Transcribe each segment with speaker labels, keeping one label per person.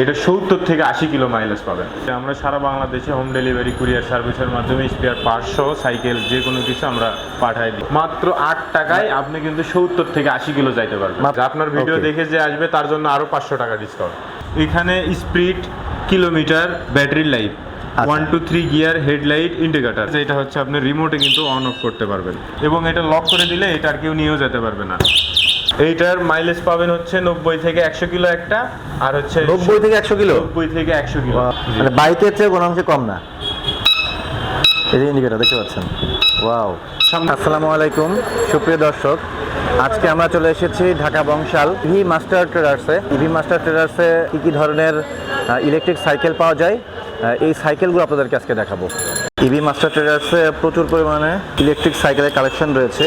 Speaker 1: এটা সত্তর থেকে আশি কিলো মাইলেজ পাবেন। আমরা সারা বাংলাদেশে হোম ডেলিভারি কুরিয়ার সার্ভিসের মাধ্যমে স্পেয়ার সহ সাইকেল যে কোনো কিছু আমরা পাঠাই দিই। মাত্র আট টাকায় আপনি কিন্তু সত্তর থেকে আশি কিলো যাইতে পারবেন। আপনার ভিডিও দেখে যে আসবে তার জন্য আরও পাঁচশো টাকা ডিসকাউন্ট এখানে speed kilometre battery life. One two three gear headlight indicator এটা হচ্ছে আপনি রিমোটে কিন্তু অন অফ করতে পারবেন। এবং এটা লক করে দিলে এটা আর কেউ নিয়েও যেতে পারবে না। এইটার মাইলেজ পাবেন হচ্ছে নব্বই থেকে একশো কিলো একটা আর হচ্ছে
Speaker 2: নব্বই থেকে একশো কিলো?
Speaker 1: নব্বই থেকে একশো কিলো।
Speaker 2: মানে বাইকের চেয়ে কোনো অংশে কম না? এই যে ইন্ডিকেটার দেখতে পাচ্ছেন। ওয়াও আসসালামু আলাইকুম সুপ্রিয় দর্শক। আজকে আমরা চলে এসেছি ঢাকা বংশাল ইভি মাস্টার ট্রেডার্সে ইভি মাস্টার ট্রেডার্সে কী কী ধরনের ইলেকট্রিক সাইকেল পাওয়া যায়? এই সাইকেলগুলো আপনাদেরকে আজকে দেখাবো। ইভি মাস্টার ট্রেডার্সে প্রচুর পরিমাণে ইলেকট্রিক সাইকেলের কালেকশন রয়েছে।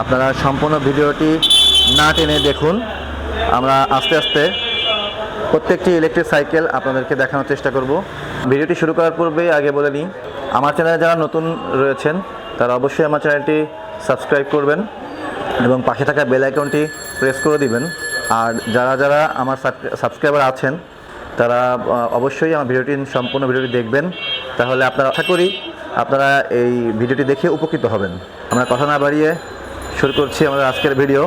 Speaker 2: আপনারা সম্পূর্ণ ভিডিওটি না টেনে দেখুন। আমরা আস্তে আস্তে প্রত্যেকটি ইলেকট্রিক সাইকেল আপনাদেরকে দেখানোর চেষ্টা করব। ভিডিওটি শুরু করার পূর্বেই আগে বলে নিই, আমার চ্যানেলে যারা নতুন রয়েছেন, তারা অবশ্যই আমার চ্যানেলটি সাবস্ক্রাইব করবেন এবং পাশে থাকা বেল আইকনটি প্রেস করে দিবেন। আর যারা যারা আমার সাবস্ক্রাইবার আছেন, তারা অবশ্যই আমার ভিডিওটি, সম্পূর্ণ ভিডিওটি দেখবেন। তাহলে আপনারা আশা করি আপনারা এই ভিডিওটি দেখে উপকৃত হবেন। আমরা কথা না বাড়িয়ে শুরু করছি আমাদের আজকের ভিডিও।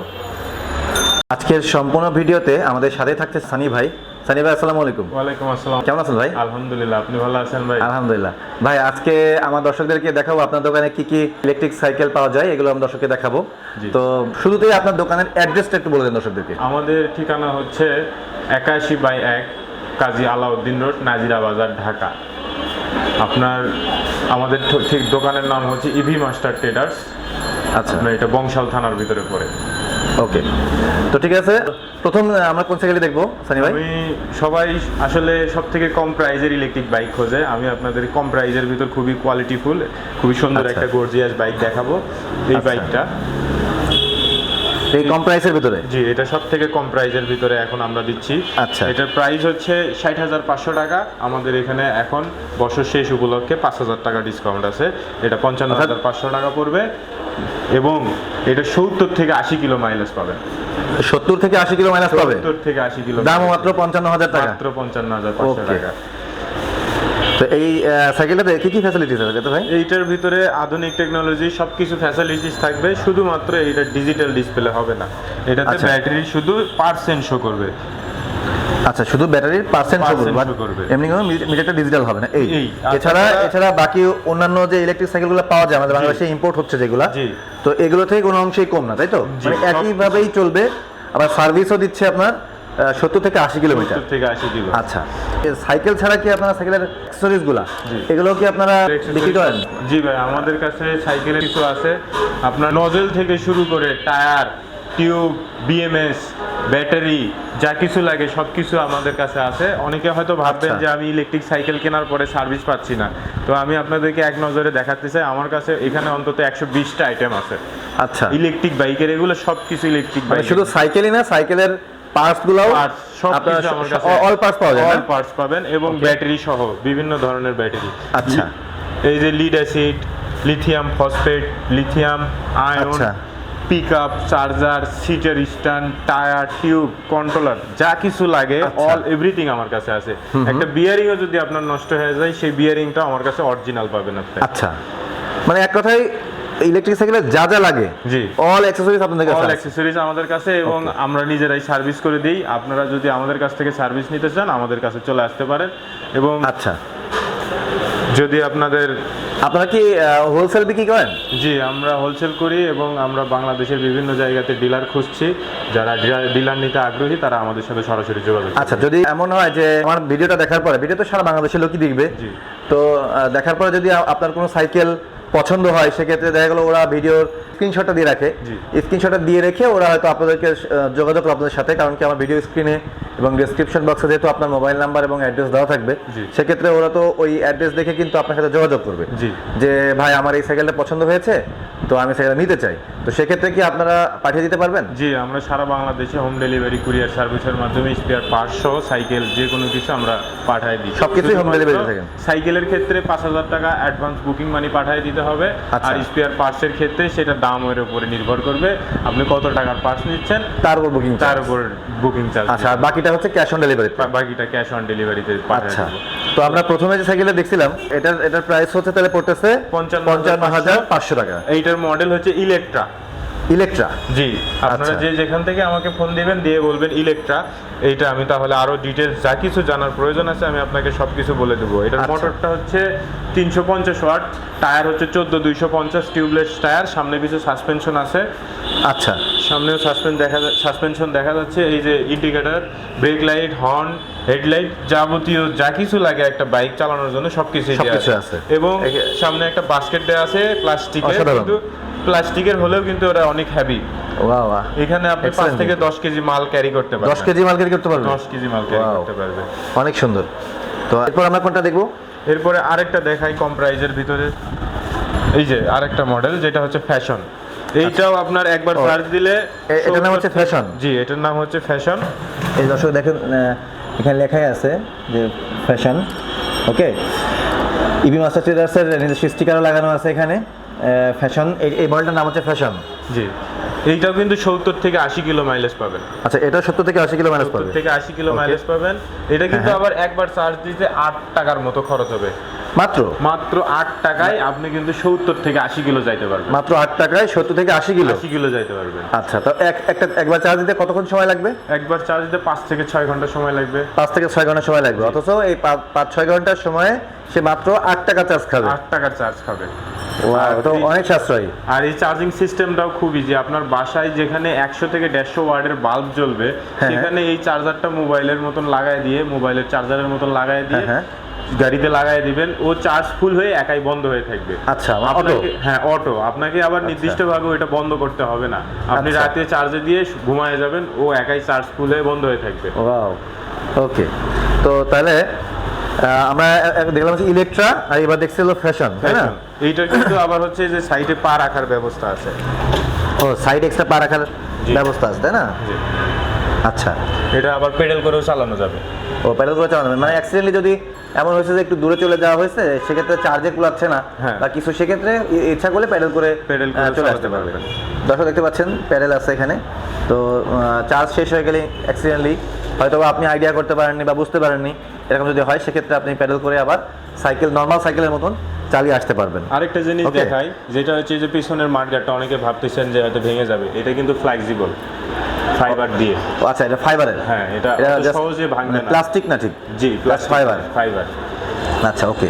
Speaker 2: আজকের সম্পূর্ণ ভিডিওতে আমাদের সাথে থাকছে সানি ভাই। সানি ভাই আসসালামু আলাইকুম।
Speaker 1: ওয়ালাইকুম আসসালাম।
Speaker 2: কেমন আছেন ভাই?
Speaker 1: আলহামদুলিল্লাহ আপনি ভালো আছেন ভাই?
Speaker 2: আলহামদুলিল্লাহ। ভাই আজকে আমার দর্শকদেরকে দেখাবো আপনার দোকানে কি কি ইলেকট্রিক সাইকেল পাওয়া যায় এগুলো আমি দর্শককে দেখাবো। তো শুরুতেই আপনার দোকানের অ্যাড্রেসটা একটু বলে দেন দর্শকদেরকে।
Speaker 1: আমাদের ঠিকানা হচ্ছে একাশি বাই এক কাজী আলাউদ্দিন রোড নাজিরা বাজার ঢাকা। আপনার আমাদের ঠিক দোকানের নাম হচ্ছে ইভি মাস্টার ট্রেডার্স
Speaker 2: আচ্ছা।
Speaker 1: এটা বংশাল থানার ভিতরে পড়ে।
Speaker 2: ওকে। তো ঠিক আছে প্রথম আমরা কোন সাইকেলটি দেখব সানি ভাই?
Speaker 1: আমি সবাই আসলে সব থেকে কম প্রাইজের ইলেকট্রিক বাইক খোঁজে। আমি আপনাদের কম প্রাইজের ভিতর খুবই কোয়ালিটিফুল খুবই সুন্দর
Speaker 2: আচ্ছা।
Speaker 1: একটা গর্জিয়াস বাইক দেখাবো এই
Speaker 2: আচ্ছা।
Speaker 1: বাইকটা
Speaker 2: এই কম প্রাইসের ভিতরে?
Speaker 1: জি এটা সব থেকে কম প্রাইজের ভিতরে এখন আমরা দিচ্ছি।
Speaker 2: আচ্ছা।
Speaker 1: এটার প্রাইস হচ্ছে ষাট হাজার পাঁচশো টাকা। আমাদের এখানে এখন বছর শেষ উপলক্ষে পাঁচ হাজার টাকা ডিসকাউন্ট আছে। এটা পঞ্চান্ন হাজার পাঁচশো টাকা পড়বে। এবং এটা সত্তর থেকে আশি কিলো মাইলেজ পাবেন।
Speaker 2: সত্তর থেকে আশি কিলো মাইনাস পাবে?
Speaker 1: সত্তর থেকে আশি কিলো
Speaker 2: দাম মাত্র পঞ্চান্ন হাজার টাকা।
Speaker 1: মাত্র পঞ্চান্ন হাজার পাঁচশো টাকা।
Speaker 2: তো এই সাইকেলটাতে কি কি ফ্যাসিলিটিস আছে তো ভাই?
Speaker 1: এইটার ভিতরে আধুনিক টেকনোলজি সবকিছু ফ্যাসিলিটিস থাকবে। শুধুমাত্র এইটা ডিজিটাল ডিসপ্লে হবে না। এটাতে
Speaker 2: আচ্ছা।
Speaker 1: ব্যাটারি শুধু পার্সেন্ট শো করবে।
Speaker 2: আচ্ছা শুধু ব্যাটারির পার্সেন্ট
Speaker 1: Percent
Speaker 2: করবে এমনি কোনো মিটারটা ডিজিটাল হবে না। এই
Speaker 1: এই,
Speaker 2: এছাড়া এছাড়া বাকি অন্যান্য যে ইলেকট্রিক সাইকেলগুলো পাওয়া যায় আমাদের বাংলাদেশে ইম্পোর্ট হচ্ছে যেগুলা। তো এগুলো থেকে কোনো অংশেই কম না তাই তো? মানে একইভাবেই চলবে। আবার সার্ভিসও দিচ্ছে আপনার সত্তর থেকে আশি কিলোমিটার
Speaker 1: থেকে আশি কিলো
Speaker 2: আচ্ছা। সাইকেল ছাড়া কি আপনারা সাইকেলের
Speaker 1: অ্যাক্সেসরিজগুলা
Speaker 2: এগুলো কি আপনারা বিক্রি করেন?
Speaker 1: জি ভাই আমাদের কাছে সাইকেলের কিছু আছে। আপনার নজেল থেকে শুরু করে টায়ার টিউব বিএমএস ব্যাটারি যা কিছু লাগে সব কিছু আমাদের কাছে আছে অনেকে হয়তো ভাববেন
Speaker 2: আচ্ছা।
Speaker 1: যে আমি ইলেকট্রিক সাইকেল কেনার পরে সার্ভিস পাচ্ছি না তো আমি আপনাদেরকে এক নজরে দেখাতে চাই আমার কাছে এখানে অন্তত একশো বিশটা আইটেম আছে
Speaker 2: আচ্ছা
Speaker 1: ইলেকট্রিক বাইকের এগুলো সব কিছু ইলেকট্রিক
Speaker 2: মানে
Speaker 1: বাইক
Speaker 2: শুধু সাইকেলই না সাইকেলের পার্টস গুলাও
Speaker 1: Parts, সব
Speaker 2: আপনার
Speaker 1: কিছু আমার কাছে
Speaker 2: অল পার্টস পাওয়া যায়
Speaker 1: অল? পার্টস পাবেন এবং ব্যাটারি সহ বিভিন্ন ধরনের ব্যাটারি
Speaker 2: আচ্ছা।
Speaker 1: এই যে lead acid lithium phosphate lithium
Speaker 2: আচ্ছা।
Speaker 1: পিক আপ চার্জার সিটের স্ট্যান্ড টায়ার টিউব কন্ট্রোলার যা কিছু লাগে
Speaker 2: আচ্ছা।
Speaker 1: অল এভরিথিং আমার কাছে আছে। একটা বিয়ারিংও যদি আপনার নষ্ট হয়ে যায় সেই বিয়ারিংটা আমার কাছে অরিজিনাল পাবেন আপনি।
Speaker 2: আচ্ছা। মানে এক কথায় ইলেকট্রিক সাইকেলের যা যা লাগে
Speaker 1: জি।
Speaker 2: অল অ্যাক্সেসরিজ আপনাদের কাছে
Speaker 1: অল। অ্যাক্সেসরিজ আমাদের কাছে এবং আমরা নিজেরাই সার্ভিস করে দিই। আপনারা যদি আমাদের কাছ থেকে সার্ভিস নিতে চান আমাদের কাছে চলে আসতে পারেন এবং
Speaker 2: আচ্ছা।
Speaker 1: যদি আপনাদের
Speaker 2: আপনারা কি হোলসেল বিক্রি করেন?
Speaker 1: জি আমরা হোলসেল করি এবং আমরা বাংলাদেশের বিভিন্ন জায়গাতে ডিলার খুঁজছি। যারা ডিলার নিতে আগ্রহী তারা আমাদের সাথে সরাসরি যোগাযোগ
Speaker 2: আচ্ছা যদি এমন হয় যে আমার ভিডিওটা দেখার পরে ভিডিও তো সারা বাংলাদেশের লোকই দেখবে।
Speaker 1: জি।
Speaker 2: তো দেখার পরে যদি আপনার কোনো সাইকেল পছন্দ হয় সেক্ষেত্রে দেখা গেলো ওরা ভিডিওর স্ক্রিনশটটা দিয়ে রাখে। স্ক্রিনশটটা দিয়ে রেখে ওরা হয়তো আপনাদেরকে যোগাযোগ আপনাদের সাথে কারণ কি আমার ভিডিও স্ক্রিনে এবং ডেসক্রিপশন বক্সে যেহেতু আপনার মোবাইল নাম্বার এবং অ্যাড্রেস দেওয়া থাকবে সেক্ষেত্রে ওরা তো ওই অ্যাড্রেস দেখে কিন্তু আপনার সাথে যোগাযোগ করবে।
Speaker 1: জি।
Speaker 2: যে ভাই আমার এই সাইকেলটা পছন্দ হয়েছে তো আমি সাইকেলটা নিতে চাই। তো সেক্ষেত্রে কি আপনারা পাঠিয়ে দিতে পারবেন?
Speaker 1: জি আমরা সারা বাংলাদেশে হোম ডেলিভারি কুরিয়ার সার্ভিসের মাধ্যমে স্পেয়ার পার্টস সহ সাইকেল যে কোনো কিছু আমরা পাঠাই দিই।
Speaker 2: সবকিছুই delivery
Speaker 1: শুধুমাত্র
Speaker 2: থাকেন?
Speaker 1: সাইকেলের ক্ষেত্রে পাঁচ হাজার টাকা অ্যাডভান্স বুকিং মানি পাঠিয়ে দিতে হবে।
Speaker 2: আচ্ছা।
Speaker 1: আর স্পেয়ার পার্টসের ক্ষেত্রে সেটা দামের উপরে নির্ভর করবে। আপনি কত টাকার পার্টস নিচ্ছেন
Speaker 2: তার উপর বুকিং
Speaker 1: তার উপর বুকিং চার্জ
Speaker 2: আচ্ছা আর বাকিটা হচ্ছে ক্যাশ অন ডেলিভারি
Speaker 1: বাকিটা ক্যাশ অন ডেলিভারিতে
Speaker 2: আচ্ছা। তো আমরা প্রথমে যে সাইকেলে দেখছিলাম এটার এটার প্রাইস হচ্ছে তাহলে পড়তেছে
Speaker 1: পঞ্চান্ন
Speaker 2: হাজার পাঁচশো টাকা।
Speaker 1: এইটার মডেল হচ্ছে ইলেকট্রা
Speaker 2: ইলেকট্রা?
Speaker 1: জি আপনারা
Speaker 2: আচ্ছা।
Speaker 1: যে যেখান থেকে আমাকে ফোন দিবেন দিয়ে বলবেন ইলেকট্রা। এইটা আমি তাহলে আরও ডিটেলস যা কিছু জানার প্রয়োজন আছে আমি আপনাকে সব কিছু বলে দেবো। এটার
Speaker 2: আচ্ছা।
Speaker 1: মোটরটা হচ্ছে তিনশো পঞ্চাশ ওয়াট টায়ার হচ্ছে চোদ্দ দুইশো পঞ্চাশ টিউবলেস টায়ার সামনে কিছু সাসপেনশন আছে।
Speaker 2: আচ্ছা।
Speaker 1: সামনেও সাসপেন্স দেখা সাসপেনশন দেখা যাচ্ছে এই যে indicator brake light horn headlight যাবতীয় যা কিছু লাগে একটা বাইক চালানোর জন্য সবকিছু
Speaker 2: সবকিছু আছে।
Speaker 1: এবং সামনে একটা বাস্কেট দেওয়া আছে প্লাস্টিকের কিন্তু প্লাস্টিকের হলেও কিন্তু ওরা অনেক হ্যাভি
Speaker 2: ওয়া ওয়া
Speaker 1: এখানে আপনি পাঁচ থেকে দশ কেজি মাল ক্যারি করতে পারবেন।
Speaker 2: দশ কেজি মাল ক্যারি করতে পারবেন?
Speaker 1: দশ কেজি মাল ক্যারি. করতে পারবেন।
Speaker 2: অনেক সুন্দর। তো এরপর আমরা কোনটা দেখব?
Speaker 1: এরপরে আরেকটা দেখাই কম প্রাইজের ভিতরে। এই যে আরেকটা মডেল যেটা হচ্ছে ফ্যাশন এইটাও আপনার একবার চার্জ দিলে
Speaker 2: এটার নাম হচ্ছে ফ্যাশন
Speaker 1: জি এটার নাম হচ্ছে ফ্যাশন
Speaker 2: এই দর্শক দেখেন এখানে লেখাই আছে যে ফ্যাশন ওকে ইবি মাস্টার ট্রেডার্সের নিজস্ব স্টিকারও লাগানো আছে এখানে। ফ্যাশন এই মডেলটার নাম হচ্ছে ফ্যাশন
Speaker 1: জি। এইটাও কিন্তু সত্তর থেকে আশি কিলো মাইলেজ পাবেন।
Speaker 2: আচ্ছা এটা সত্তর থেকে আশি কিলো মাইলেজ
Speaker 1: সত্তর
Speaker 2: পাবে।
Speaker 1: থেকে আশি কিলো মাইলেজ পাবেন। এটা কিন্তু
Speaker 2: হ্যাঁ।
Speaker 1: আবার একবার চার্জ দিতে আট টাকার মতো খরচ হবে।
Speaker 2: মাত্র?
Speaker 1: মাত্র আট টাকায় আপনি কিন্তু সত্তর থেকে আশি কিলো যাইতে পারবেন।
Speaker 2: মাত্র আট টাকায় সত্তর থেকে আশি কিলো?
Speaker 1: আশি কিলো যাইতে পারবেন।
Speaker 2: আচ্ছা তো এক একটা একবার চার্জ দিতে কতক্ষণ সময় লাগবে?
Speaker 1: একবার চার্জ দিতে পাঁচ থেকে ছয় ঘণ্টা সময় লাগবে।
Speaker 2: পাঁচ থেকে ছয় ঘণ্টা সময় লাগবে। অথচ এই পাঁচ ছয় ঘণ্টার সময়ে সে মাত্র আট টাকা চার্জ খাবে।
Speaker 1: আট টাকার চার্জ খাবে।
Speaker 2: তো অনেক সাশ্রয়ী।
Speaker 1: আর এই চার্জিং সিস্টেমটাও খুব ইজি আপনার বাসায় যেখানে একশো থেকে দেড়শো ওয়ার্ডের বাল্ব জ্বলবে
Speaker 2: হ্যাঁ।
Speaker 1: সেখানে এই চার্জারটা মোবাইলের মতন দিয়ে মোবাইলের চার্জারের মতন দিয়ে
Speaker 2: হ্যাঁ,
Speaker 1: গাড়িতে দিবেন। ও চার্জ ফুল হয়ে একাই বন্ধ হয়ে থাকবে।
Speaker 2: আচ্ছা অটো
Speaker 1: হ্যাঁ অটো আপনাকে আবার নির্দিষ্টভাবে ওইটা বন্ধ করতে হবে না। আপনি
Speaker 2: আচ্ছা।
Speaker 1: রাতে চার্জে দিয়ে ঘুমায় যাবেন ও একাই চার্জ ফুল হয়ে বন্ধ হয়ে থাকবে।
Speaker 2: ওকে তো তাহলে আমরা দেখলাম হচ্ছে ইলেকট্রা আর এবার দেখছি হলো ফ্যাশন তাই না?
Speaker 1: এইটার কিন্তু আবার হচ্ছে যে সাইডে পা রাখার ব্যবস্থা আছে।
Speaker 2: ও সাইড এক্সট্রা পা রাখার ব্যবস্থা আছে তাই না। আচ্ছা।
Speaker 1: এটা আবার পেডেল করেও চালানো যাবে।
Speaker 2: ও প্যাডেল করে চালানো। মানে অ্যাক্সিডেন্টলি যদি এমন হয়েছে যে একটু দূরে চলে যাওয়া হয়েছে সেক্ষেত্রে চার্জে কুলাচ্ছে না।
Speaker 1: হ্যাঁ।
Speaker 2: বা কিছু সেক্ষেত্রে ইচ্ছা করলে প্যাডেল করে
Speaker 1: Pedal করে
Speaker 2: চলে আসতে পারবে। দর্শক দেখতে পাচ্ছেন প্যাডেল আছে এখানে। তো চার্জ শেষ হয়ে গেলে অ্যাক্সিডেন্টলি হয়তো আপনি আইডিয়া করতে পারেননি বা বুঝতে পারেননি এরকম যদি হয় সেক্ষেত্রে আপনি প্যাডেল করে আবার সাইকেল নর্মাল সাইকেলের মতন চালিয়ে আসতে পারবেন।
Speaker 1: আরেকটা জিনিস. দেখাই যেটা হচ্ছে যে পিছনের মাঠগাটটা অনেকে ভাবতেছেন যে হয়তো ভেঙে যাবে। এটা কিন্তু ফ্লেক্সিবল ফাইবার দিয়ে।
Speaker 2: আচ্ছা এটা ফাইবারের
Speaker 1: হ্যাঁ এটা সহজে ভাঙবে না।
Speaker 2: প্লাস্টিক না ঠিক?
Speaker 1: জি
Speaker 2: fiber।
Speaker 1: ফাইবার
Speaker 2: আচ্ছা ওকে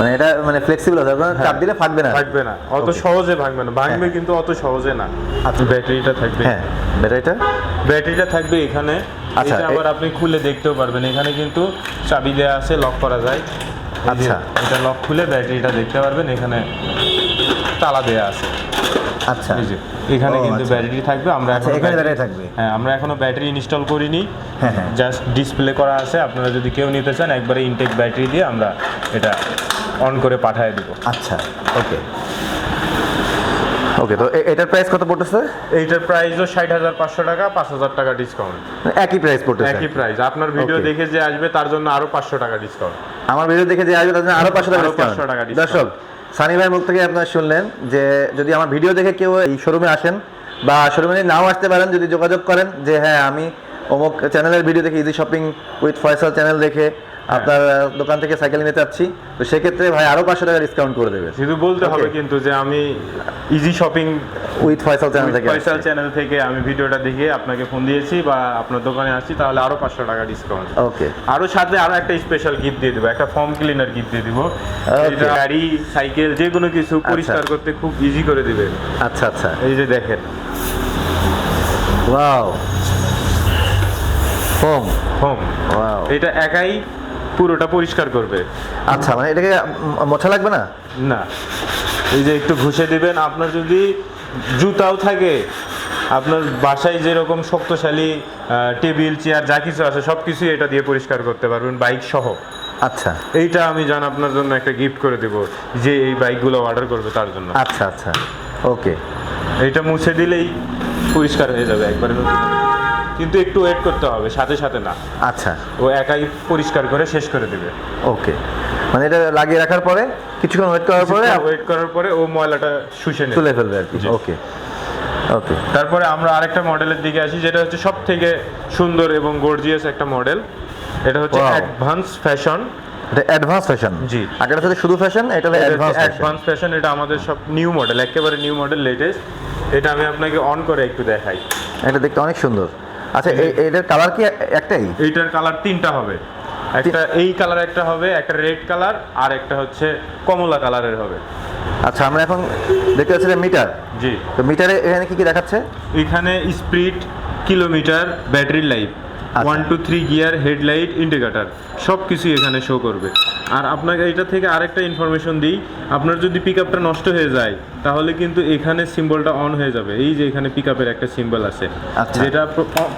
Speaker 2: মানে এটা মানে ফ্লেক্সিবল আছে আপনার চাপ দিলে ফাটবে না।
Speaker 1: থাকবে না। অত সহজে ভাঙবে না। ভাঙবে কিন্তু অত সহজে না।
Speaker 2: আচ্ছা।
Speaker 1: ব্যাটারিটা থাকবে।
Speaker 2: হ্যাঁ ব্যাটারিটা?
Speaker 1: ব্যাটারিটা থাকবে এখানে।
Speaker 2: আচ্ছা,
Speaker 1: এটা আবার আপনি খুলে দেখতেও পারবেন। এখানে কিন্তু চাবি দেওয়া আছে লক করা যায়।
Speaker 2: আচ্ছা।
Speaker 1: এটা লক খুলে ব্যাটারিটা দেখতে পারবেন। এখানে তালা দেওয়া আছে।
Speaker 2: আচ্ছা।
Speaker 1: এখানে কিন্তু
Speaker 2: আচ্ছা।
Speaker 1: ব্যাটারি থাকবে। আমরা
Speaker 2: আচ্ছা
Speaker 1: এখনও
Speaker 2: এখানে
Speaker 1: ব্যাটারি-
Speaker 2: থাকবে।
Speaker 1: হ্যাঁ আমরা এখনও ব্যাটারি ইনস্টল করিনি।
Speaker 2: হ্যাঁ হ্যাঁ।
Speaker 1: জাস্ট ডিসপ্লে করা আছে। আপনারা যদি কেউ নিতে চান একবারে ইনটেক ব্যাটারি দিয়ে আমরা এটা অন করে পাঠিয়ে দিব।
Speaker 2: আচ্ছা ওকে ওকে তো এটার প্রাইস কত পড়তেছে?
Speaker 1: এইটার প্রাইসও ষাট হাজার পাঁচশো টাকা পাঁচ হাজার টাকা ডিসকাউন্ট
Speaker 2: একই প্রাইস পড়তেছে।
Speaker 1: একই প্রাইস আপনার ভিডিও দেখে যে আসবে তার জন্য আরও পাঁচশো টাকা ডিসকাউন্ট
Speaker 2: আমার ভিডিও দেখে যে আসবে তার জন্য আরও পাঁচশো টাকা।
Speaker 1: 500 টাকা।
Speaker 2: দর্শক সানি ভাই মুখ থেকে আপনারা শুনলেন যে যদি আমার ভিডিও দেখে কেউ এই শোরুমে আসেন বা শোরুমে নাও আসতে পারেন যদি যোগাযোগ করেন যে হ্যাঁ আমি অমুক চ্যানেলের ভিডিও দেখে easy shopping with Faisal channel দেখে আপনার দোকান থেকে সাইকেল নিতে চাচ্ছি তো সেক্ষেত্রে ভাই আরও পাঁচশো টাকা ডিসকাউন্ট করে দেবে।
Speaker 1: শুধু বলতে হবে কিন্তু যে আমি easy shopping
Speaker 2: with Faisal channel থেকে আসছি।
Speaker 1: চ্যানেল থেকে আমি ভিডিওটা দেখে আপনাকে ফোন দিয়েছি বা আপনার দোকানে আসছি তাহলে আরও পাঁচশো টাকা ডিসকাউন্ট
Speaker 2: ওকে
Speaker 1: আরও সাথে আরও একটা স্পেশাল গিফট দিয়ে দেবো একটা ফর্ম ক্লিনার গিফট দিয়ে দিব। গাড়ি সাইকেল যে কোনো কিছু পরিষ্কার করতে খুব ইজি করে দিবে।
Speaker 2: আচ্ছা আচ্ছা।
Speaker 1: এই যে দেখেন।
Speaker 2: ওয়াও হোম
Speaker 1: হোম
Speaker 2: ওয়াও
Speaker 1: এটা একাই পুরোটা পরিষ্কার করবে।
Speaker 2: আচ্ছা মানে এটাকে মোছা লাগবে না?
Speaker 1: না। এই যে একটু ঘষে দিবেন আপনার যদি জুতাও থাকে আপনার বাসায় যেরকম শক্তিশালী টেবিল চেয়ার যা কিছু আছে সব কিছুই এটা দিয়ে পরিষ্কার করতে পারবেন বাইক সহ।
Speaker 2: আচ্ছা।
Speaker 1: এইটা আমি জান আপনার জন্য একটা গিফট করে দেব যে এই বাইকগুলো অর্ডার করবে তার জন্য।
Speaker 2: আচ্ছা আচ্ছা। ওকে
Speaker 1: এটা মুছে দিলেই পরিষ্কার হয়ে যাবে একবারে। কিন্তু একটু ওয়েট করতে হবে সাথে সাথে না।
Speaker 2: আচ্ছা।
Speaker 1: ও একাই পরিষ্কার করে শেষ করে দেবে।
Speaker 2: ওকে। মানে এটা লাগিয়ে রাখার পরে কিছুক্ষণ ওয়েট করার পরে
Speaker 1: ওয়েট করার পরে ও ময়লাটা শুষে নেবে।
Speaker 2: তুলে ফেলবে আর কি। ওকে। ওকে।
Speaker 1: তারপরে আমরা আরেকটা মডেলের দিকে আসি যেটা হচ্ছে সব থেকে সুন্দর এবং গর্জিয়াস একটা মডেল এটা হচ্ছে অ্যাডভান্স ফ্যাশন
Speaker 2: এটা অ্যাডভান্স ফ্যাশন
Speaker 1: জি।
Speaker 2: আগেটা সাথে শুধু ফ্যাশন এটা হলো অ্যাডভান্স
Speaker 1: অ্যাডভান্স ফ্যাশন এটা আমাদের সব নিউ মডেল একেবারে নিউ মডেল লেটেস্ট এটা আমি আপনাকে অন করে একটু দেখাই।
Speaker 2: এটা দেখতে অনেক সুন্দর। আচ্ছা এই- এটার কালার কি একটাই?
Speaker 1: এইটার কালার তিনটা হবে। একটা এই কালার একটা হবে একটা রেড কালার আর একটা হচ্ছে কমলা কালারের হবে।
Speaker 2: আচ্ছা আমরা এখন দেখতে পাচ্ছি মিটার।
Speaker 1: জি।
Speaker 2: তো মিটারে এখানে কি কি দেখাচ্ছে?
Speaker 1: এখানে speed kilometre battery life. One two three gear headlight indicator সব কিছু এখানে শো করবে। আর আপনাকে এটা থেকে আরেকটা ইনফরমেশন দিই আপনার যদি পিক আপটা নষ্ট হয়ে যায় তাহলে কিন্তু এখানে সিম্বলটা অন হয়ে যাবে এই যে এখানে পিক আপের একটা সিম্বল আছে
Speaker 2: আচ্ছা।
Speaker 1: যেটা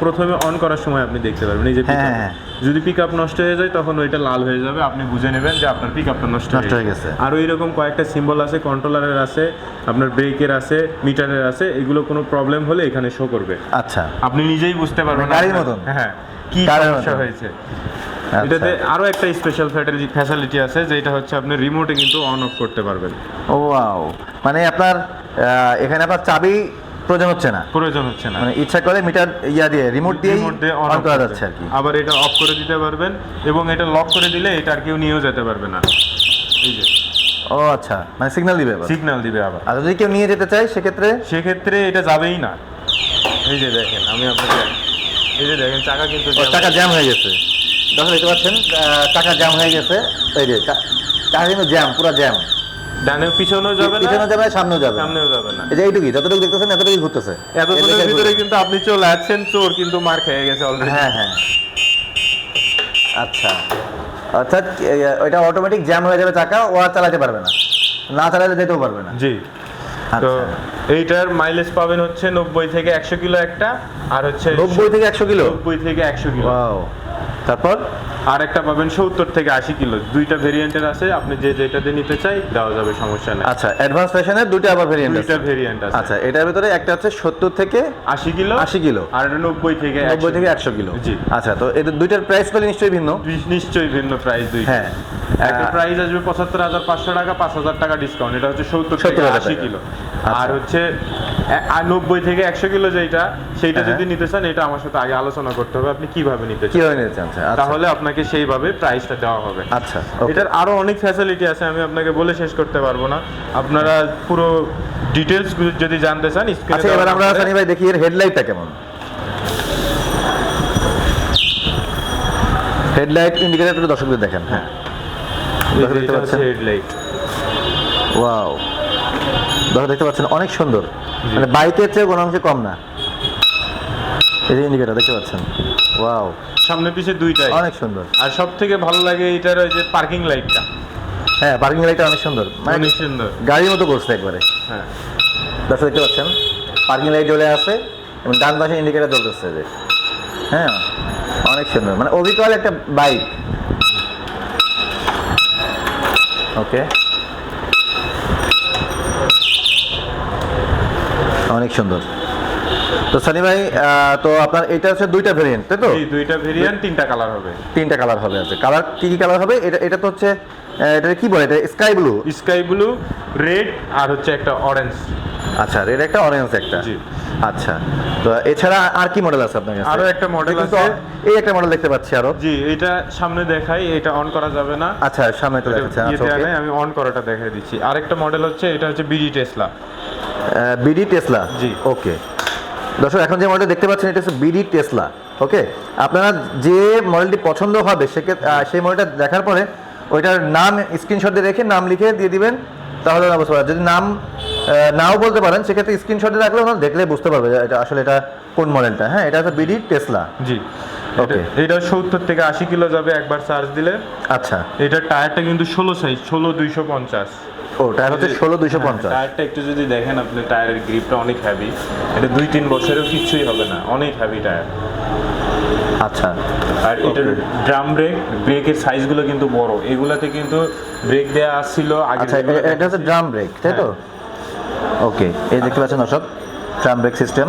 Speaker 1: প্রথমে অন করার সময় আপনি দেখতে পারবেন এই যে up।
Speaker 2: হ্যাঁ, হ্যাঁ।
Speaker 1: যদি পিক আপ নষ্ট হয়ে যায় তখন ওইটা লাল হয়ে যাবে আপনি বুঝে নেবেন যে আপনার পিক আপটা নষ্ট
Speaker 2: হয়ে গেছে।
Speaker 1: আর ওই রকম কয়েকটা সিম্বল আছে কন্ট্রোলারের আছে আপনার ব্রেকের আছে মিটারের আছে এগুলো কোনো প্রবলেম হলে এখানে শো করবে
Speaker 2: আচ্ছা
Speaker 1: আপনি নিজেই বুঝতে পারবেন
Speaker 2: গাড়ির মতন?
Speaker 1: হ্যাঁ কি সমস্যা হয়েছে। এটাতে আরও একটা স্পেশাল ফ্যাসিলিটি আছে যেটা হচ্ছে আপনি রিমোটে কিন্তু অন অফ করতে পারবেন।
Speaker 2: ও ওয়াও মানে আপনার এখানে আপনার চাবি প্রয়োজন হচ্ছে না?
Speaker 1: প্রয়োজন হচ্ছে না।
Speaker 2: মানে ইচ্ছা করে মিটার ইয়া দিয়ে রিমোট দিয়ে
Speaker 1: রিমোট দিয়ে
Speaker 2: অন করা যাচ্ছে আর কি।
Speaker 1: আবার এটা অফ করে দিতে পারবেন এবং এটা লক করে দিলে এটা আর কেউ নিয়েও যেতে পারবে না। এই যে।
Speaker 2: ও আচ্ছা। মানে সিগন্যাল দিবে এবার
Speaker 1: সিগন্যাল দিবে আবার।
Speaker 2: আর যদি কেউ নিয়ে যেতে চায় সেক্ষেত্রে?
Speaker 1: সেক্ষেত্রে এটা যাবেই না। এই যে দেখেন আমি আপনাকে এই যে দেখেন চাকা কিন্তু
Speaker 2: টাকা জ্যাম হয়ে গেছে। দেখতে পাচ্ছেন টাকা জ্যাম হয়ে গেছে। এই যে টাকা কিন্তু জ্যাম পুরো জ্যাম
Speaker 1: ডানে পিছনেও যাবে না?
Speaker 2: পিছনে যাবে সামনেও যাবে।
Speaker 1: সামনেও যাবে না।
Speaker 2: এই যে এইটুকুই যতটুকু দেখতেছেন এতটুকুই ঘুরতেছে।
Speaker 1: এতক্ষণের ভিতরে কিন্তু আপনি চলে আসছেন চোর কিন্তু মার খেয়ে গেছে অলরেডি
Speaker 2: হ্যাঁ হ্যাঁ। আচ্ছা। অর্থাৎ ওইটা অটোমেটিক জ্যাম হয়ে যাবে চাকা ও আর চালাতে পারবে না। না চালালে যেতেও পারবে না।
Speaker 1: জি। তো
Speaker 2: আচ্ছা।
Speaker 1: এইটার মাইলেজ পাবেন হচ্ছে নব্বই থেকে একশো কিলো একটা আর হচ্ছে
Speaker 2: নব্বই থেকে একশো কিলো?
Speaker 1: নব্বই থেকে একশো কিলো।
Speaker 2: তারপর
Speaker 1: আর একটা পাবেন সত্তর থেকে আশি কিলো। দুইটা ভেরিয়েন্টের আছে আপনি যে যেটাতে নিতে চাই দেওয়া যাবে সমস্যা নেই।
Speaker 2: আচ্ছা অ্যাডভান্স ফ্যাশনের দুটো আবার ভেরিয়েন্ট
Speaker 1: দুইটা ভেরিয়েন্ট আছে।
Speaker 2: আচ্ছা এটার ভিতরে একটা হচ্ছে সত্তর থেকে
Speaker 1: আশি কিলো
Speaker 2: আশি কিলো।
Speaker 1: আর এটা নব্বই থেকে
Speaker 2: নব্বই থেকে একশো কিলো।
Speaker 1: জি।
Speaker 2: আচ্ছা তো এদের দুইটার প্রাইস পেলে নিশ্চয়ই ভিন্ন।
Speaker 1: নিশ্চয়ই ভিন্ন প্রাইস দুই
Speaker 2: হ্যাঁ।
Speaker 1: একটা প্রাইস আসবে পঁচাত্তর হাজার পাঁচশো টাকা পাঁচ হাজার টাকা ডিসকাউন্ট এটা হচ্ছে সত্তর থেকে আশি কিলো।
Speaker 2: আচ্ছা।
Speaker 1: আর হচ্ছে নব্বই থেকে একশো কিলো যেটা সেইটা
Speaker 2: হ্যাঁ।
Speaker 1: যদি নিতে চান এটা আমার সাথে আগে আলোচনা করতে হবে আপনি কীভাবে নিতে চান?
Speaker 2: কীভাবে নিতে চাচ্ছে আচ্ছা।
Speaker 1: তাহলে আপনাকে সেইভাবে প্রাইসটা দেওয়া হবে।
Speaker 2: আচ্ছা.
Speaker 1: এটার আরও অনেক ফ্যাসিলিটি আছে আমি আপনাকে বলে শেষ করতে পারব না। আপনারা পুরো ডিটেলস যদি জানতে চান
Speaker 2: আচ্ছা এবার আমরা সানি ভাই দেখি এর হেডলাইটটা কেমন? হেডলাইট ইন্ডিকেটর দর্শকদের দেখেন হ্যাঁ। দেখতে পাচ্ছেন?
Speaker 1: হেডলাইট
Speaker 2: ওয়াও দেখতে পাচ্ছেন অনেক সুন্দর। মানে বাইকের চেয়ে কোনো অংশে কম না। এই যে ইন্ডিকেটর দেখতে পাচ্ছেন? ওয়াও
Speaker 1: সামনে পিছে দুইটাই।
Speaker 2: অনেক সুন্দর।
Speaker 1: আর সব থেকে ভালো লাগে এটার ওই যে পার্কিং লাইটটা
Speaker 2: হ্যাঁ পার্কিং লাইটটা অনেক সুন্দর। মানে
Speaker 1: অনেক সুন্দর।
Speaker 2: গাড়ির মতো করছে একবারে।
Speaker 1: হ্যাঁ।
Speaker 2: দর্শক দেখতে পাচ্ছেন? পার্কিং লাইট জ্বলে আছে এবং ডান পাশে ইন্ডিকেটর জ্বলতেছে যে। হ্যাঁ অনেক সুন্দর। মানে অবিকল একটা বাইক ওকে অনেক সুন্দর। তো সানি ভাই তো আপনার এটা হচ্ছে দুইটা ভেরিয়েন্ট তাই তো?
Speaker 1: দুইটা ভেরিয়েন্ট তিনটা কালার হবে।
Speaker 2: তিনটা কালার হবে আছে। কালার কি কি কালার হবে? এটা এটা তো হচ্ছে এটা কি বলে? এটা sky blue
Speaker 1: sky blue red আর হচ্ছে একটা অরেঞ্জ
Speaker 2: আচ্ছা রেড একটা অরেঞ্জ একটা।
Speaker 1: জি।
Speaker 2: আচ্ছা তো এছাড়া আর কি মডেল আছে আপনার কাছে?
Speaker 1: আরও একটা
Speaker 2: মডেল
Speaker 1: আছে।
Speaker 2: এই একটা মডেল দেখতে পাচ্ছি আরও।
Speaker 1: জি এটা সামনে দেখাই এটা অন করা যাবে না।
Speaker 2: আচ্ছা সামনে তো দেখাচ্ছে।
Speaker 1: ইয়ে
Speaker 2: আচ্ছা ওকে
Speaker 1: আমি অন করাটা দেখাই দিচ্ছি। আরেকটা মডেল হচ্ছে এটা হচ্ছে বিডি টেসলা
Speaker 2: বিডি টেসলা?
Speaker 1: জি।
Speaker 2: ওকে। দর্শক এখন যে মডেলটা দেখতে পাচ্ছেন এটা হচ্ছে বিডি টেসলা ওকে? আপনারা যে মডেলটি পছন্দ হবে সেক্ষেত্রে সেই মডেলটা দেখার পরে ওইটার নাম স্ক্রিনশট দিয়ে রেখে নাম লিখে দিয়ে দিবেন তাহলে বুঝতে পারবে। যদি নাম নাও বলতে পারেন সেক্ষেত্রে স্ক্রিনশট রাখলে ওনারা দেখলে বুঝতে পারবে এটা আসলে এটা কোন মডেলটা হ্যাঁ এটা হচ্ছে বিডি টেসলা।
Speaker 1: জি।
Speaker 2: Okay.
Speaker 1: এটা- এটা সত্তর থেকে আশি কিলো যাবে একবার চার্জ দিলে।
Speaker 2: আচ্ছা।
Speaker 1: এটার টায়ারটা কিন্তু ষোলো সাইজ ষোলো দুইশো পঞ্চাশ।
Speaker 2: ও টায়ার হচ্ছে ষোলো দুইশো পঞ্চাশ।
Speaker 1: হ্যাঁ, টায়ারটা একটু যদি দেখেন আপনি টায়ারের গ্রিপটা অনেক হ্যাভি এটা দুই তিন বছরেও কিচ্ছুই হবে না অনেক হ্যাভি টায়ার।
Speaker 2: আচ্ছা।
Speaker 1: আর এটার ড্রাম ব্রেক ব্রেকের সাইজগুলো কিন্তু বড়। এগুলাতে কিন্তু ব্রেক দেয়া আসছিল আগে
Speaker 2: এটা হচ্ছে ড্রাম ব্রেক তাই তো? ওকে এই দেখতে পাচ্ছেন দর্শক ট্রাম ব্রেক সিস্টেম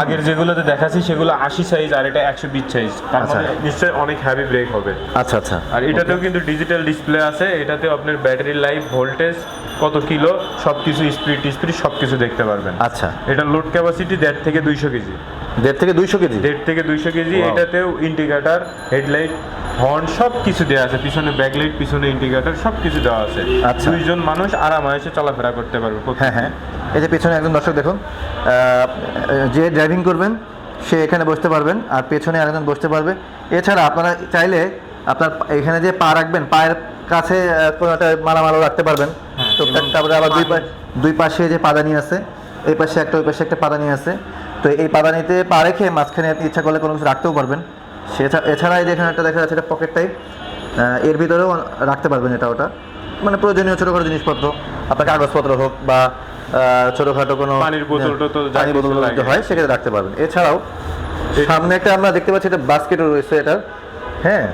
Speaker 1: আগের যেগুলোতে দেখাচ্ছি সেগুলো আশি সাইজ আর এটা একশো বিশ সাইজ
Speaker 2: আচ্ছা।
Speaker 1: নিশ্চয়ই অনেক হ্যাভি ব্রেক হবে।
Speaker 2: আচ্ছা আচ্ছা।
Speaker 1: আর এটাতেও কিন্তু ডিজিটাল ডিসপ্লে আছে। এটাতেও আপনার ব্যাটারি লাইফ ভোল্টেজ কত কিলো সব কিছু স্পিড স্পিড সব কিছু দেখতে পারবেন।
Speaker 2: আচ্ছা।
Speaker 1: এটা লোড ক্যাপাসিটি দেড় থেকে দুইশো কেজি।
Speaker 2: দেড় থেকে দুইশো কেজি?
Speaker 1: দেড় থেকে দুইশো কেজি। এটাতেও ইন্ডিকেটার হেডলাইট হর্ন সব কিছু দেওয়া আছে পিছনে ব্যাকলাইট পিছনে ইন্ডিকেটার সব কিছু দেওয়া আছে।
Speaker 2: আচ্ছা।
Speaker 1: দুইজন মানুষ আরামায়েসে চলাফেরা করতে পারবে
Speaker 2: হ্যাঁ হ্যাঁ। এই যে পেছনে একজন দর্শক দেখুন যে ড্রাইভিং করবেন সে এখানে বসতে পারবেন আর পেছনে আরেকজন বসতে পারবে। এছাড়া আপনারা চাইলে আপনার এখানে যে পা রাখবেন পায়ের কাছে কোনো একটা মালামালও রাখতে পারবেন।
Speaker 1: হ্যাঁ,
Speaker 2: তো তারপরে আবার দুই দুই পাশে যে পাদানি আছে এই পাশে একটা ওই পাশে একটা পাদানি আছে। তো এই পাদানিতে পা রেখে মাঝখানে ইচ্ছা করলে কোনো কিছু রাখতেও পারবেন। এছাড়া এই যে এখানে একটা দেখা যাচ্ছে এটা পকেট টাইপের ভিতরেও রাখতে পারবেন এটা ওটা। মানে প্রয়োজনীয় ছোটোখাটো জিনিসপত্র আপনার কাগজপত্র হোক বা ছোটোখাটো কোনো
Speaker 1: পানির বোতল।
Speaker 2: হয় সেক্ষেত্রে রাখতে পারবেন। এছাড়াও সামনে একটা আমরা দেখতে পাচ্ছি এটা বাস্কেটও রয়েছে এটা হ্যাঁ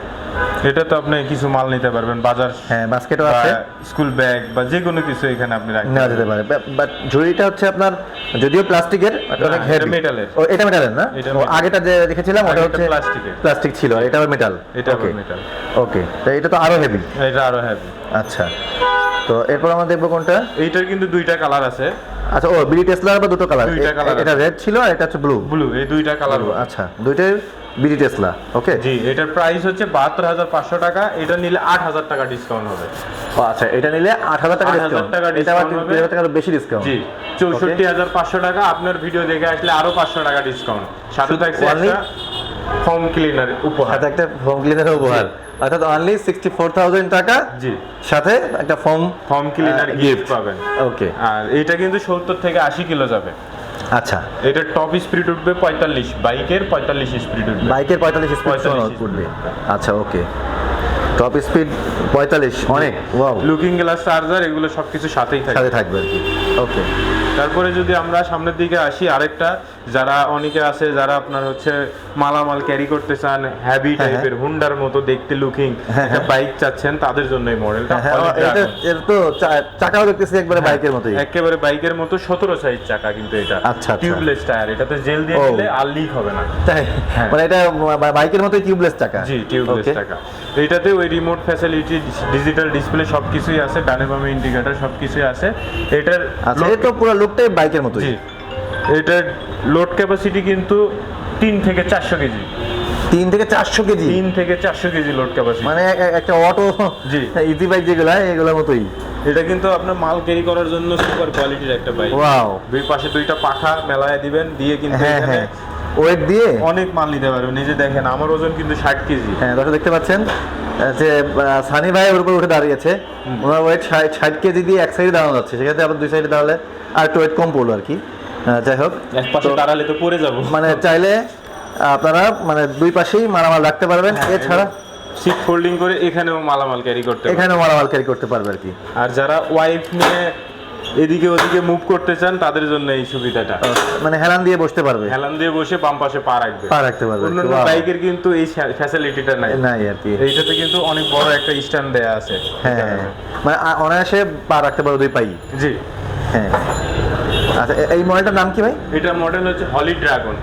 Speaker 1: এটা তো আপনি কিছু মাল নিতে পারবেন বাজার
Speaker 2: হ্যাঁ বাস্কেটও আছে।
Speaker 1: স্কুল ব্যাগ বা যে কোনো কিছু এখানে আপনি রাখতে
Speaker 2: নেওয়া যেতে পারে। বাট ঝুড়িটা হচ্ছে আপনার যদিও প্লাস্টিকের অনেক হেভি
Speaker 1: মেটালের।
Speaker 2: ও এটা মেটালের না? আগেটা যে দেখেছিলাম ওটা হচ্ছে
Speaker 1: প্লাস্টিকের।
Speaker 2: প্লাস্টিক ছিল আর এটা মেটাল
Speaker 1: এটা metal।
Speaker 2: ওকে তো এটা তো আরও হেভি
Speaker 1: এটা আরও হেভি
Speaker 2: আচ্ছা। তো এরপর আমরা দেখব কোনটা?
Speaker 1: এইটার কিন্তু দুইটা কালার আছে।
Speaker 2: আচ্ছা ও বিডি টেসলার বা দুটো কালার এটা রেড ছিল আর এটা হচ্ছে ব্লু
Speaker 1: ব্লু এই দুইটা কালার
Speaker 2: আচ্ছা। দুইটাই বিডি টেসলা ওকে
Speaker 1: জি এটার প্রাইস হচ্ছে বাহাত্তর হাজার পাঁচশো টাকা এটা নিলে আট হাজার টাকা ডিসকাউন্ট হবে।
Speaker 2: আচ্ছা এটা নিলে আট হাজার টাকা ডিসকাউন্ট এটা আবার
Speaker 1: discount
Speaker 2: দুই হাজার টাকার বেশি ডিসকাউন্ট
Speaker 1: জি চৌষট্টি হাজার পাঁচশো টাকা আপনার ভিডিও দেখে আসলে আরও পাঁচশো টাকা ডিসকাউন্ট সাথে থাকছে হোম ক্লিনার উপহার।
Speaker 2: সাথে একটা হোম ক্লিনার উপহার। অর্থাৎ অনলি সিক্সটি ফোর থাউজেন্ড টাকা
Speaker 1: জি।
Speaker 2: সাথে একটা ফোম
Speaker 1: হোম ক্লিনার গিফট পাবেন।
Speaker 2: ওকে
Speaker 1: আর এটা কিন্তু সত্তর থেকে আশি কিলো যাবে।
Speaker 2: আচ্ছা।
Speaker 1: এটা টপ স্পিড উঠবে পঁয়তাল্লিশ বাইকের পঁয়তাল্লিশ স্পিড উঠবে।
Speaker 2: বাইকের পঁয়তাল্লিশ স্পিড
Speaker 1: 45
Speaker 2: উঠবে। আচ্ছা ওকে টপ স্পিড পঁয়তাল্লিশ অনেক ওয়াও
Speaker 1: লুকিং গ্লাস চার্জার এগুলো সবকিছু সাথেই থাকবে
Speaker 2: সাথে থাকবে আর কি। ওকে
Speaker 1: তারপরে যদি আমরা সামনের দিকে আসি আরেকটা যারা অনেকে আছে যারা আপনার হচ্ছে মালামাল ক্যারি করতে চান হ্যাভি
Speaker 2: হ্যাঁ,
Speaker 1: টাইপের হুন্ডার মতো দেখতে লুকিং
Speaker 2: হ্যাঁ,
Speaker 1: একটা বাইক চাচ্ছেন তাদের জন্য এই মডেলটা
Speaker 2: হ্যাঁ এটা এর তো চাকাও দেখতেছি একবারে বাইকের মতোই।
Speaker 1: একেবারে বাইকের মতো সতেরো সাইজ চাকা কিন্তু এটা।
Speaker 2: আচ্ছা, আচ্ছা।
Speaker 1: টিউবলেস টায়ার এটাতে জেল দিয়ে। দিলে আর লিক হবে না।
Speaker 2: তাই?
Speaker 1: হ্যাঁ।
Speaker 2: মানে এটা বাইকের মতোই টিউবলেস চাকা?
Speaker 1: জি টিউবলেস. টাকা এইটাতে ওই রিমোট ফ্যাসিলিটি ডিজিটাল ডিসপ্লে সবকিছুই আছে ডানে বামে ইন্ডিকেটর সবকিছুই আছে। এটার
Speaker 2: আচ্ছা এটা তো পুরো লুকটাই বাইকের মতোই।
Speaker 1: এটার লোড ক্যাপাসিটি কিন্তু তিন থেকে চারশো কেজি।
Speaker 2: তিন থেকে চারশো কেজি?
Speaker 1: তিন থেকে চারশো কেজি লোড ক্যাপাসিটি
Speaker 2: মানে একটা অটো
Speaker 1: জি।
Speaker 2: ইজি বাইক যেগুলো এগুলোর মতোই।
Speaker 1: এটা কিন্তু আপনার মাল ক্যারি করার জন্য সুপার কোয়ালিটির একটা বাইক
Speaker 2: ওয়াও
Speaker 1: দুই পাশে দুইটা পাখা মেলায় দিবেন দিয়ে কিন্তু
Speaker 2: হ্যাঁ হ্যাঁ। ওয়েট দিয়ে?
Speaker 1: অনেক মাল নিতে পারবেন নিজে দেখেন আমার ওজন কিন্তু ষাট কেজি।
Speaker 2: হ্যাঁ দর্শক দেখতে পাচ্ছেন যে সানি ভাই ওর উপর উঠে দাঁড়িয়েছে। ওনার ওয়েট ষাট কেজি দিয়ে এক সাইডে দাঁড়ানো যাচ্ছে সেক্ষেত্রে আবার দুই সাইডে দাঁড়ালে আর একটু ওয়েট কম পড়ল আর কি। যাই হোক
Speaker 1: এক পাশে দাঁড়ালে তো পড়ে যাব।
Speaker 2: মানে চাইলে আপনারা মানে দুই পাশেই মালামাল রাখতে পারবেন।
Speaker 1: হ্যাঁ,
Speaker 2: এছাড়া
Speaker 1: সিট ফোল্ডিং করে এখানেও মালামাল ক্যারি করতে
Speaker 2: এখানেও মালামাল ক্যারি করতে পারবে আর কি।
Speaker 1: আর যারা ওয়াইফ নিয়ে এদিকে ওদিকে মুভ করতে চান তাদের জন্য এই সুবিধাটা।
Speaker 2: মানে হেলান দিয়ে বসতে পারবে?
Speaker 1: হেলান দিয়ে বসে বাম পাশে পা রাখবে।
Speaker 2: পা রাখতে পারবে।
Speaker 1: অন্যান্য বাইকের কিন্তু এই ফ্যাসিলিটিটা নাই।
Speaker 2: নাই আর কি।
Speaker 1: এইটাতে কিন্তু অনেক বড় একটা স্ট্যান্ড দেয়া আছে।
Speaker 2: হ্যাঁ মানে অনায়াসে পা রাখতে পারো দুই পাই।
Speaker 1: জি।
Speaker 2: হ্যাঁ। আচ্ছা এই মডেলটার নাম কি ভাই?
Speaker 1: এটার মডেল হচ্ছে holy dragon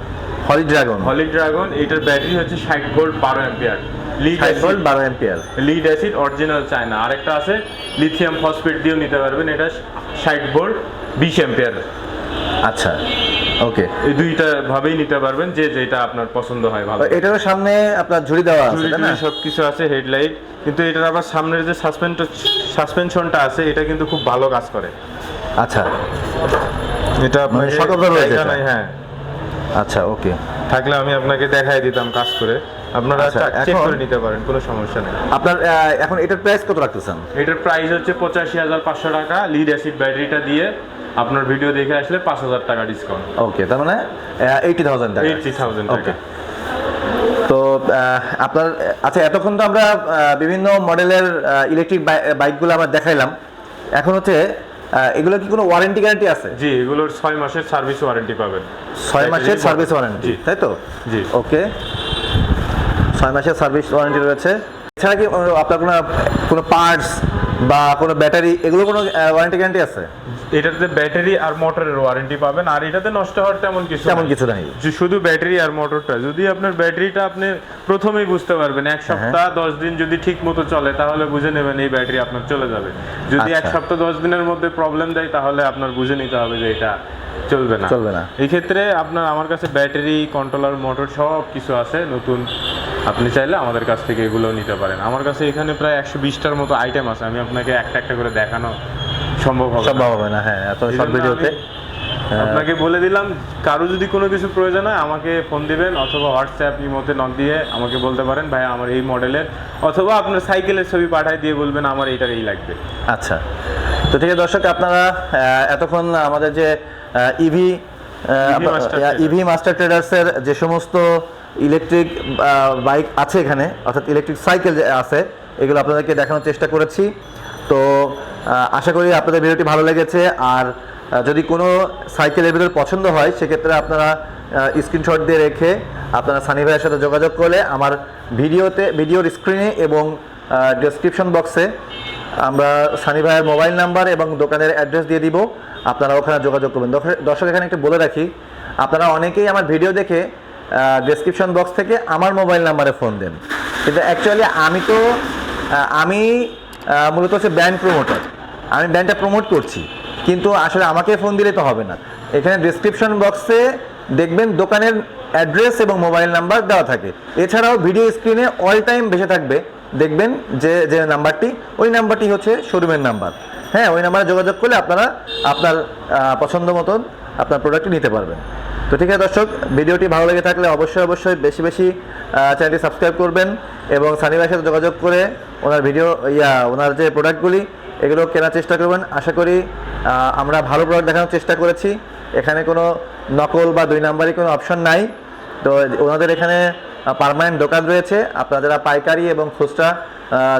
Speaker 2: holy dragon
Speaker 1: holy dragon এটার ব্যাটারি হচ্ছে ষাট ভোল্ট বারো অ্যাম্পিয়ার লিড
Speaker 2: ভোল্ট বারো ampere
Speaker 1: lead acid original China আরেকটা আছে লিথিয়াম ফসফেট দিয়েও নিতে পারবেন এটা ষাট ভোল্ট বিশ অ্যাম্পিয়ার
Speaker 2: আচ্ছা ওকে।
Speaker 1: এই দুইটা ভাবেই নিতে পারবেন যে যেটা আপনার পছন্দ হয় ভালো।
Speaker 2: এটারও সামনে আপনার ঝুড়ি দেওয়া আছে না?
Speaker 1: টুরি সবকিছু আছে হেডলাইট। কিন্তু এটার আবার সামনের যে সাসপেন্ড সাসপেনশনটা আছে এটা কিন্তু খুব ভালো কাজ করে।
Speaker 2: আচ্ছা।
Speaker 1: এটা
Speaker 2: মানে সতর্ক রয়েছে
Speaker 1: হ্যাঁ।
Speaker 2: আচ্ছা ওকে।
Speaker 1: থাকলে আমি আপনাকে দেখাই দিতাম কাজ করে। আপনারা
Speaker 2: আচ্ছা,
Speaker 1: চেক করে নিতে পারেন কোনো সমস্যা নেই।
Speaker 2: আপনার এখন এটার প্রাইস কত রাখতেছেন?
Speaker 1: এটার প্রাইস হচ্ছে পঁচাশি হাজার পাঁচশো টাকা লিড অ্যাসিড ব্যাটারিটা দিয়ে আপনার ভিডিও দেখে আসলে পাঁচ হাজার টাকা ডিসকাউন্ট
Speaker 2: ওকে তার মানে এইটি থাউজেন্ড টাকা।
Speaker 1: এইটটি থাউজেন্ড টাকা।
Speaker 2: তো আপনার আচ্ছা এতক্ষণ তো আমরা বিভিন্ন মডেলের ইলেকট্রিক বাইকগুলো আমরা দেখাইলাম। এখন হচ্ছে এগুলো কি কোনো ওয়ারেন্টি গ্যারান্টি আছে?
Speaker 1: জি এগুলোর ছয় মাসের সার্ভিস ওয়ারেন্টি পাবেন।
Speaker 2: ছয় মাসের সার্ভিস ওয়ারেন্টি তাই তো?
Speaker 1: জি।
Speaker 2: ওকে ছয় মাসের সার্ভিস ওয়ারেন্টি রয়েছে এছাড়া কি আপনার কোনো কোনো পার্টস বা কোনো ব্যাটারি এগুলো কোনো ওয়ারেন্টি গ্যারান্টি আছে
Speaker 1: এটাতে ব্যাটারি আর মোটরের ওয়ারেন্টি পাবেন আর এটাতে নষ্ট হওয়ার তেমন কিছু
Speaker 2: তেমন কিছু নাই
Speaker 1: যে শুধু ব্যাটারি আর মোটরটা যদি আপনার ব্যাটারিটা আপনি প্রথমেই বুঝতে পারবেন
Speaker 2: হ্যাঁ।
Speaker 1: এক সপ্তাহ দশ দিন যদি ঠিক মতো চলে তাহলে বুঝে নেবেন এই ব্যাটারি আপনার চলে যাবে যদি এক
Speaker 2: আচ্ছা।
Speaker 1: সপ্তাহ দশ দিনের মধ্যে প্রবলেম দেয় তাহলে আপনার বুঝে নিতে হবে যে এটা চলবে না
Speaker 2: চলবে না।
Speaker 1: এই ক্ষেত্রে আপনার আমার কাছে ব্যাটারি কন্ট্রোলার মোটর সব কিছু আছে নতুন আপনি চাইলে আমাদের কাছ থেকে এগুলো নিতে পারেন। আমার কাছে এখানে প্রায় একশো বিশটার মতো আইটেম আছে। আমি আপনাকে একটা একটা করে দেখানো সম্ভব হবে
Speaker 2: সম্ভব হবে না হ্যাঁ এত
Speaker 1: এই
Speaker 2: শর্ট ভিডিওতে
Speaker 1: আপনাকে বলে দিলাম কারও যদি কোনো কিছু প্রয়োজন হয় আমাকে ফোন দিবেন অথবা হোয়াটসঅ্যাপ ইমোতে নক দিয়ে আমাকে বলতে পারেন ভাই আমার এই মডেলের অথবা আপনার সাইকেলের ছবি পাঠায় দিয়ে বলবেন আমার এইটার এই লাগবে।
Speaker 2: আচ্ছা। তো ঠিক আছে দর্শক আপনারা এতক্ষণ আমাদের যে ইভি ইভি মাস্টার ট্রেডার্সের যে সমস্ত ইলেকট্রিক বাইক আছে এখানে, অর্থাৎ ইলেকট্রিক সাইকেল আছে, এগুলো আপনাদেরকে দেখানোর চেষ্টা করেছি। তো আশা করি আপনাদের ভিডিওটি ভালো লেগেছে। আর যদি কোনো সাইকেলের ভিতরে পছন্দ হয়, সেক্ষেত্রে আপনারা স্ক্রিনশট দিয়ে রেখে আপনারা সানি ভাইয়ের সাথে যোগাযোগ করলে আমার ভিডিওতে, ভিডিওর স্ক্রিনে এবং ডেসক্রিপশন বক্সে আমরা সানি ভাইয়ের মোবাইল নাম্বার এবং দোকানের অ্যাড্রেস দিয়ে দিব। আপনারা ওখানে যোগাযোগ করবেন। দর্শক- এখানে একটু বলে রাখি, আপনারা অনেকেই আমার ভিডিও দেখে ডেসক্রিপশন বক্স থেকে আমার মোবাইল নাম্বারে ফোন দেন। কিন্তু অ্যাকচুয়ালি আমি তো আমি মূলত হচ্ছে ব্র্যান্ড প্রমোটার আমি ব্র্যান্ডটা প্রমোট করছি। কিন্তু আসলে আমাকে ফোন দিলে তো হবে না। এখানে ডেসক্রিপশন বক্সে দেখবেন দোকানের অ্যাড্রেস এবং মোবাইল নাম্বার দেওয়া থাকে। এছাড়াও ভিডিও স্ক্রিনে অল টাইম ভেসে থাকবে। দেখবেন যে যে নাম্বারটি ওই নাম্বারটি হচ্ছে শোরুমের নাম্বার হ্যাঁ ওই নাম্বারে যোগাযোগ করলে আপনারা আপনার পছন্দ মতন আপনার প্রোডাক্টটি নিতে পারবেন। তো ঠিক আছে দর্শক ভিডিওটি ভালো লেগে থাকলে অবশ্যই অবশ্যই বেশি বেশি চ্যানেলটি সাবস্ক্রাইব করবেন এবং সানি ভাইয়ের সাথে যোগাযোগ করে ওনার ভিডিও ইয়া ওনার যে প্রোডাক্টগুলি এগুলো কেনার চেষ্টা করবেন। আশা করি আমরা ভালো প্রোডাক্ট দেখানোর চেষ্টা করেছি। এখানে কোনো নকল বা দুই নাম্বারই কোনো অপশন নাই। তো ওনাদের এখানে পার্মানেন্ট দোকান রয়েছে। আপনারা যারা পাইকারি এবং খুচরা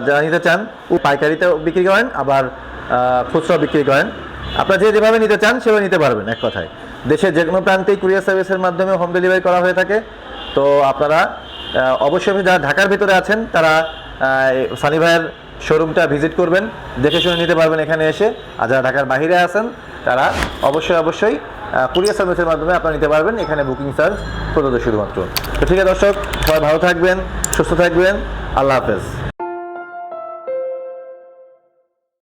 Speaker 2: যারা নিতে চান ও পাইকারিতেও বিক্রি করেন আবার আহ, খুচরা বিক্রি করেন। আপনারা যে যেভাবে নিতে চান সেভাবে নিতে পারবেন এক কথায়। দেশের যে কোনো প্রান্তেই কুরিয়ার সার্ভিসের মাধ্যমে হোম ডেলিভারি করা হয়ে থাকে। তো আপনারা অবশ্যই অবশ্যই যারা ঢাকার ভিতরে আছেন, তারা সানি ভাইয়ের শোরুমটা ভিজিট করবেন, দেখে শুনে নিতে পারবেন এখানে এসে। আর যারা ঢাকার বাহিরে আছেন, তারা অবশ্যই অবশ্যই কুরিয়ার সার্ভিসের মাধ্যমে আপনারা নিতে পারবেন এখানে বুকিং চার্জ প্রদত্ত শুধুমাত্র। তো ঠিক আছে দর্শক, সবাই ভালো থাকবেন, সুস্থ থাকবেন, আল্লাহ হাফেজ।